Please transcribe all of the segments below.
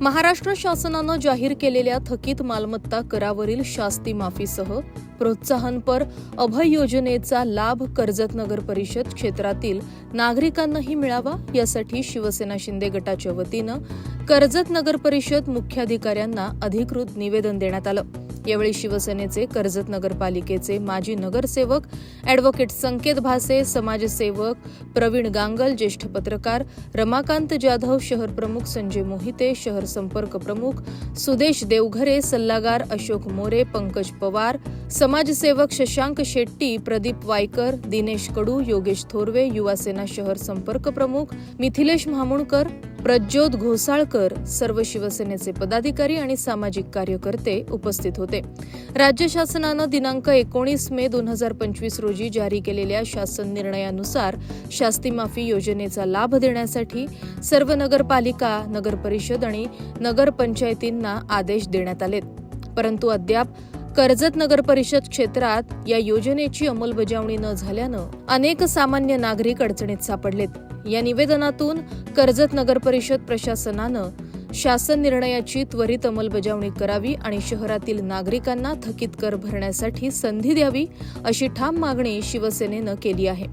महाराष्ट्र शासनानं जाहीर केलेल्या थकीत मालमत्ता करावरील शास्ती माफीसह प्रोत्साहनपर अभय योजनेचा लाभ कर्जत नगर परिषद क्षेत्रातील नागरिकांनाही मिळावा यासाठी शिवसेना शिंदे गटाच्या वतीनं कर्जत नगर परिषद मुख्याधिकाऱ्यांना अधिकृत निवेदन देण्यात आलं. यावेळी शिवसेनेचे कर्जत नगरपालिकेचे माजी नगरसेवक अॅडव्होकेट संकेत भासे समाजसेवक प्रवीण गांगल ज्येष्ठ पत्रकार रमाकांत जाधव शहर प्रमुख संजय मोहिते शहर संपर्क प्रमुख सुदेश देवघरे सल्लागार अशोक मोरे पंकज पवार समाजसेवक शशांक शेट्टी प्रदीप वायकर दिनेश कडू योगेश थोरवे युवासेना शहर संपर्क प्रमुख मिथिलेश महामुणकर प्रज्योत घोसाळकर सर्व शिवसेनेचे पदाधिकारी आणि सामाजिक कार्यकर्ते उपस्थित होते. राज्य शासनानं दिनांक एकोणीस मे दोन हजार पंचवीस रोजी जारी केलेल्या शासन निर्णयानुसार शास्ती माफी योजनेचा लाभ देण्यासाठी सर्व नगरपालिका नगरपरिषद आणि नगरपंचायतींना आदेश देण्यात आलेत. परंतु अद्याप कर्जत नगर परिषद क्षेत्रात या योजनेची अंमलबजावणी न झाल्यानं अनेक सामान्य नागरिक अडचणीत सापडलेत. या निवेदनातून कर्जत नगर परिषद प्रशासनानं शासन निर्णयाची त्वरित अंमलबजावणी करावी आणि शहरातील नागरिकांना थकीत कर भरण्यासाठी संधी द्यावी अशी ठाम मागणी शिवसेनेनं केली आहे.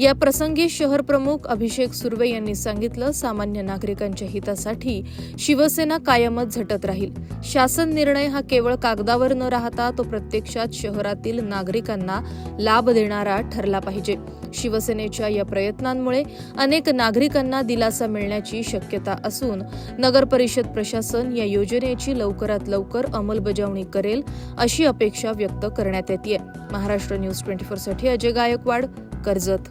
या प्रसंगी शहर प्रमुख अभिषेक सुर्वे यांनी सांगितलं सामान्य नागरिकांच्या हितासाठी शिवसेना कायमच झटत राहील. शासन निर्णय हा केवळ कागदावर न राहता तो प्रत्यक्षात शहरातील नागरिकांना लाभ देणारा ठरला पाहिजे. शिवसेनेच्या या प्रयत्नांमुळे अनेक नागरिकांना दिलासा मिळण्याची शक्यता असून नगर परिषद प्रशासन या योजनेची लवकरात लवकर अंमलबजावणी करेल अशी अपेक्षा व्यक्त करण्यात येते महाराष्ट्र न्यूज ट्वेंटी साठी अजय गायकवाड कर्जत.